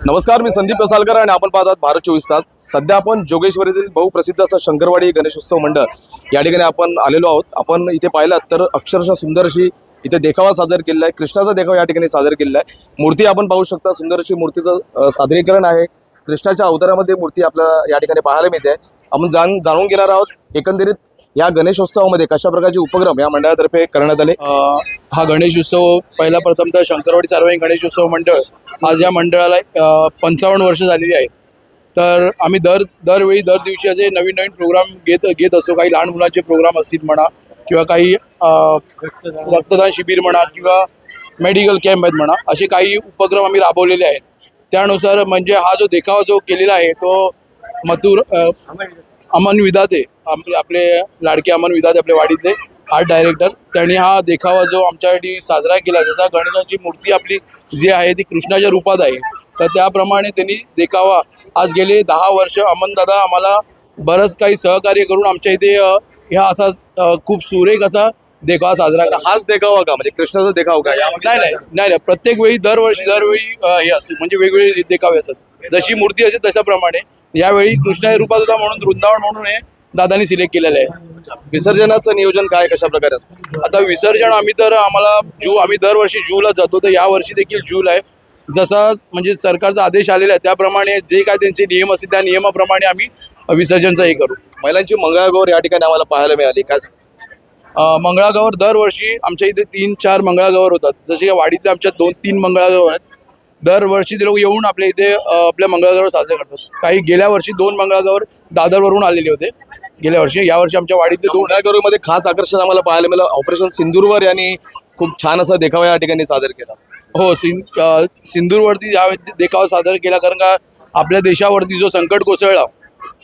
नमस्कार मी संदीप प्रसालकर आणि आपण पाहतात भारत चोवीस तास. सध्या आपण जोगेश्वरीतील बहुप्रसिद्ध असं शंकरवाडी गणेशोत्सव मंडळ या ठिकाणी आपण आलेलो आहोत. आपण इथे पाहिलात तर अक्षरशः सुंदर अशी इथे देखावा सादर केलेला आहे. कृष्णाचा देखावा या ठिकाणी सादर केलेला आहे. मूर्ती आपण पाहू शकता. सुंदर अशी मूर्तीचं सादरीकरण आहे. कृष्णाच्या अवतारामध्ये मूर्ती आपल्याला या ठिकाणी पाहायला मिळते. आहे आपण जाण जाणून घेणार आहोत. एकंदरीत या गणेशोत्सवामध्ये कशा प्रकारचे उपक्रम या मंडळातर्फे करण्यात आले? हा गणेश उत्सव पहिला प्रथम तर शंकरवाडी सार्वजनिक गणेश उत्सव मंडळ आज या मंडळाला पंचावन्न वर्ष झालेली आहेत तर आम्ही दर दरवेळी दर दिवशी असे नवीन नवीन प्रोग्राम घेत घेत असतो. काही लहान मुलांचे प्रोग्राम असतील म्हणा किंवा काही रक्तदान शिबिर म्हणा किंवा मेडिकल कॅम्प आहेत म्हणा असे काही उपक्रम आम्ही राबवलेले आहेत. त्यानुसार म्हणजे हा जो देखावा जो केलेला आहे तो मथुर अमन विधाते आपले आपले लाडके अमन विधाते आपले वाडीतले आर्ट डायरेक्टर त्यांनी हा देखावा जो आमच्यासाठी साजरा केला जसा गणेशाची मूर्ती आपली जी आहे ती कृष्णाच्या रूपात आहे. तर त्याप्रमाणे त्यांनी देखावा. आज गेले दहा वर्ष अमन दादा आम्हाला बरंच काही सहकार्य करून आमच्या इथे ह्या असा खूप सुरेख असा देखावा साजरा करा. हाच देखावा का? म्हणजे कृष्णाचा देखावा का? नाही नाही नाही नाही. प्रत्येक वेळी दरवर्षी दरवेळी हे असते. म्हणजे वेगवेगळे देखावे असतात. जशी मूर्ती असेल तशाप्रमाणे यावेळी कृष्णा रूपात होता म्हणून वृंदावन म्हणून हे दादानी सिलेक्ट केलेलं आहे. विसर्जनाचं नियोजन काय कशा प्रकारे असतं? आता विसर्जन आम्ही तर आम्हाला जू आम्ही दरवर्षी जूला जातो तर यावर्षी देखील जूला आहे. जसा म्हणजे सरकारचा आदेश आलेला आहे त्याप्रमाणे जे काय त्यांचे नियम असतील त्या नियमाप्रमाणे आम्ही विसर्जनचं हे करू. महिलांची मंगळागौर या ठिकाणी आम्हाला पाहायला मिळाली. काय मंगळागौर दरवर्षी आमच्या इथे तीन चार मंगळागौर होतात. जसे की वाडीतले आमच्या दोन तीन मंगळागौर आहेत. दरवर्षी ते लोक येऊन आपल्या इथे आपल्या मंगळागौर साजरे करतात. काही गेल्या वर्षी दोन मंगळागौर दादरवरून आलेले होते. गेल्या वर्षी यावर्षी आमच्या वाडीतले दोन मध्ये खास आकर्षण आम्हाला पाहायला मिळालं. ऑपरेशन सिंधूरवर यांनी खूप छान असा देखावा या ठिकाणी सादर केला. हो सिं सिंधूरवरती या देखावा सादर केला कारण का आपल्या देशावरती जो संकट कोसळला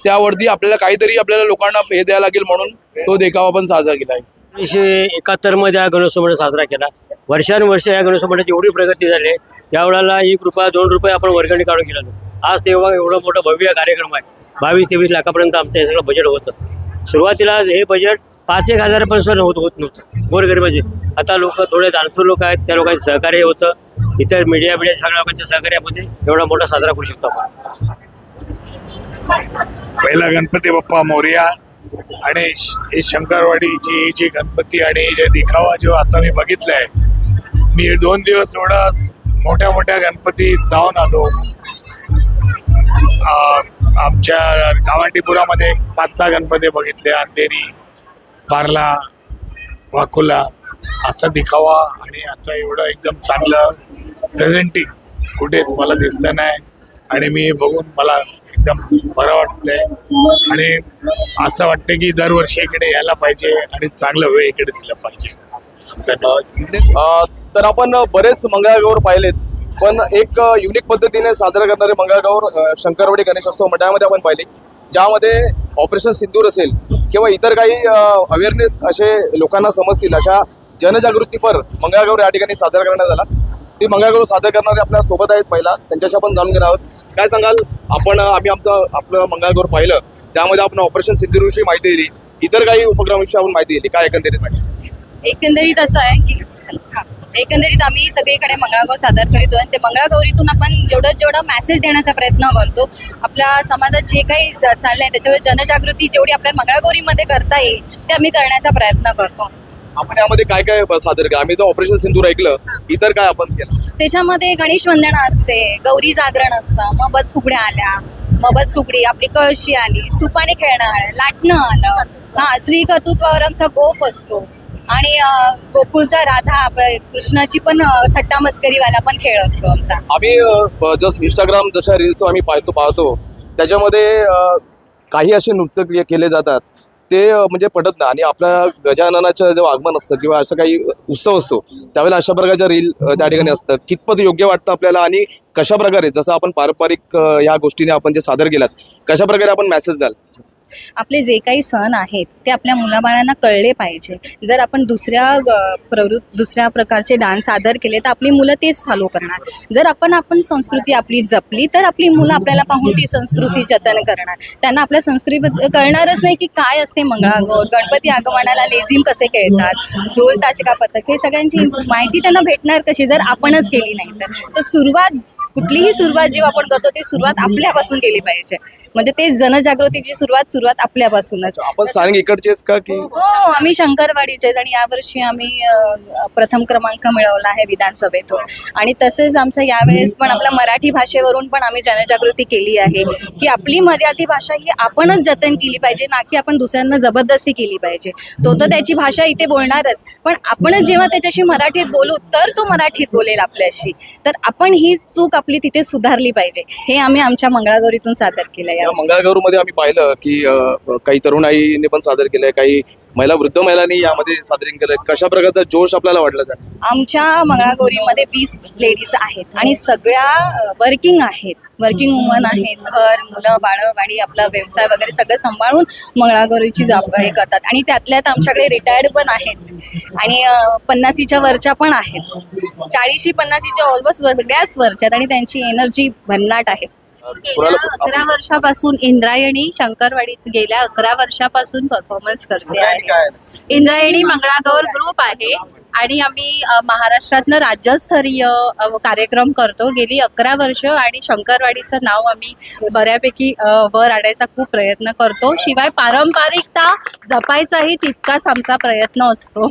त्यावरती आपल्याला काहीतरी आपल्याला लोकांना हे द्यायला लागेल म्हणून तो देखावा पण साजरा केला आहे. एकोणीसशे एकाहत्तरमध्ये हा गणेशोत्सव साजरा केला. वर्षानुवर्ष या गणेशोत्सव मंडळाची एवढी प्रगती झाली आहे. यावेळेला एक रुपया दोन रुपये आपण वर्गणी काढून गेलो आज तेव्हा एवढं मोठं भव्य कार्यक्रम आहे. बावीस तेवीस लाखापर्यंत आमचं हे सगळं बजेट होतं सुरुवातीला हे बजेट पाच एक हजारापर्यंत होत होत नव्हतं. गोरगरिबाचे आता लोक थोडे दानशूर लोक आहेत त्या लोकांचं सहकार्य होतं. इतर मीडिया मीडिया सगळ्या लोकांच्या सहकार्यामध्ये एवढा मोठा साजरा करू शकतो आपण. पहिला गणपती बाप्पा मोर्या आणि हे शंकरवाडीची जी गणपती आणि जे दिखावा जो आता मी बघितलाय मी दोन दिवस एवढा मोठ्या मोठ्या गणपती जाऊन आलो. आमच्या गावंडीपुरामध्ये पाच सहा गणपती बघितले अंधेरी पार्ला वाकुला असा दिखावा आणि असं एवढं एकदम चांगलं प्रेझेंटिंग कुठेच मला दिसतं नाही आणि मी बघून मला एकदम बरं वाटतंय. आणि असं वाटतं की दरवर्षी इकडे यायला पाहिजे आणि चांगलं वेळ इकडे दिलं पाहिजे. धन्यवाद. तर आपण बरेच मंगळागौर पाहिलेत पण एक युनिक पद्धतीने साजरा करणारे मंगळागौर शंकरवाडी गणेशोत्सव मंडळामध्ये आपण पाहिले ज्यामध्ये ऑपरेशन सिंदूर असेल किंवा इतर काही अवेअरनेस असे लोकांना समजतील अशा जनजागृतीपर मंगळागौर या ठिकाणी साजरा करण्यात आला. ती मंगळागौर सादर करणारे आपल्यासोबत आहेत पहिला त्यांच्याशी आपण जाणून घेणार आहोत. काय सांगाल? आपण आम्ही आमचं आपलं मंगळागौर पाहिलं त्यामध्ये आपण ऑपरेशन सिंदूरविषयी माहिती दिली इतर काही उपक्रमाविषयी आपण माहिती दिली काय एकंदरीत माहिती? एकंदरीत असं आहे की एकंदरीत आम्ही सगळीकडे मंगळागौर सादर करतो आणि ते मंगळागौरीतून आपण जेवढं जेवढं मेसेज देण्याचा प्रयत्न करतो आपल्या समाजात जे काही ज- चाललंय त्याच्यावर जनजागृती जेवढी आपल्या मंगळागौरीमध्ये करता येईल ते आम्ही करण्याचा प्रयत्न करतो. आपण यामध्ये काय काय सादर केलं? आम्ही तर ऑपरेशन सिंदूर ऐकलं. इतर काय आपण केलं? त्याच्यामध्ये गणेश वंदना असते गौरी जागरण असतं मग बस फुगड्या आल्या मग बस फुगडी आपली कळशी आली सुपाने खेळणं आलं लाटणं आलं. हा श्री कर्तृत्वावर आमचा गोफ असतो. आणि गोकुळचा राधा कृष्णाची पण थट्टा मस्करीवाला पण खेळ असतो आमचा. आम्ही जस इंस्टाग्राम जशा रील्स आम्ही पाहतो पाहतो त्याच्यामध्ये काही असे नृत्य केले जातात. ते म्हणजे पटत नाही आणि आपल्या गजाननाचं जेव्हा आगमन असतं किंवा असं काही उत्सव असतो त्यावेळेला अशा प्रकारच्या रील त्या ठिकाणी असतं कितपत योग्य वाटतं आपल्याला आणि कशा प्रकारे जसं आपण पारंपरिक या ह्या गोष्टीने आपण जे सादर केलात कशा प्रकारे आपण मेसेज द्याल? आपले जे काही सण आहेत ते आपल्या मुलाबाळांना कळले पाहिजे. जर आपण दुसऱ्या प्रवृत्त दुसऱ्या प्रकारचे डान्स सादर केले तर आपली मुलं तेच फॉलो करणार. जर आपण आपण संस्कृती आपली जपली तर आपली मुलं आपल्याला पाहून ती संस्कृती जतन करणार. त्यांना आपल्या संस्कृती कळणारच नाही की काय असते मंगळागौर गणपती आगमनाला लेझिम कसे खेळतात ढोल ताशिका पथक हे सगळ्यांची माहिती त्यांना भेटणार कशी जर आपणच केली नाही तर. तर सुरुवात कुठलीही सुरुवात जेव्हा आपण करतो ती सुरुवात आपल्यापासून केली पाहिजे. म्हणजे ते जनजागृतीची सुरुवात सुरुवात आपल्यापासूनच. आपण स्थानिक इकडचेच का की? हो आम्ही शंकरवाडीचेच आणि यावर्षी आम्ही प्रथम क्रमांक मिळवला आहे विधानसभेतून. आणि तसेच आमच्या यावेळेस पण आपल्या मराठी भाषेवरून पण आम्ही जनजागृती केली आहे की आपली मराठी भाषा ही आपणच जतन केली पाहिजे ना की आपण दुसऱ्यांना जबरदस्ती केली पाहिजे. तो तर त्याची भाषा इथे बोलणारच पण आपणच जेव्हा त्याच्याशी मराठीत बोलू तर तो मराठीत बोलेल आपल्याशी. तर आपण ही चूक आपली तिथे सुधारली पाहिजे. हे आम्ही आमच्या मंगळागौरीतून सादर केलं या मंगळागौरमध्ये आम्ही पाहिलं की अ, काही तरुणाईने पण सादर केलंय काही महिला वृद्ध महिलांनी यामध्ये सादरीकरण केलं. कशा प्रकारचा जोश आपल्याला वाटला त्या? आमच्या मंगळागौरीमध्ये वीस लेडीज आहेत आणि सगळ्या वर्किंग आहेत. वर्किंग वुमन आहेत घर मुलं बाळं आणि आपला व्यवसाय वगैरे सगळं सांभाळून मंगळागौरीची जबाब हे करतात. आणि त्यातल्या आमच्याकडे रिटायर्ड पण आहेत. आणि अं, पन्नासीच्या वरच्या पण आहेत. चाळीशी पन्नासीच्या ऑलमोस्ट सगळ्याच वरच्या आहेत आणि त्यांची एनर्जी भन्नाट आहे. गेल्या अकरा वर्षापासून इंद्रायणी शंकरवाडीत गेल्या अकरा वर्षापासून परफॉर्मन्स करते आहे. इंद्रायणी मंगळागौर ग्रुप आहे. आणि आम्ही महाराष्ट्रातनं राज्यस्तरीय कार्यक्रम करतो. गेली अकरा वर्ष आणि शंकरवाडीचं नाव आम्ही बऱ्यापैकी वर आणायचा खूप प्रयत्न करतो. शिवाय पारंपरिकता जपायचाही तितकाच आमचा प्रयत्न असतो.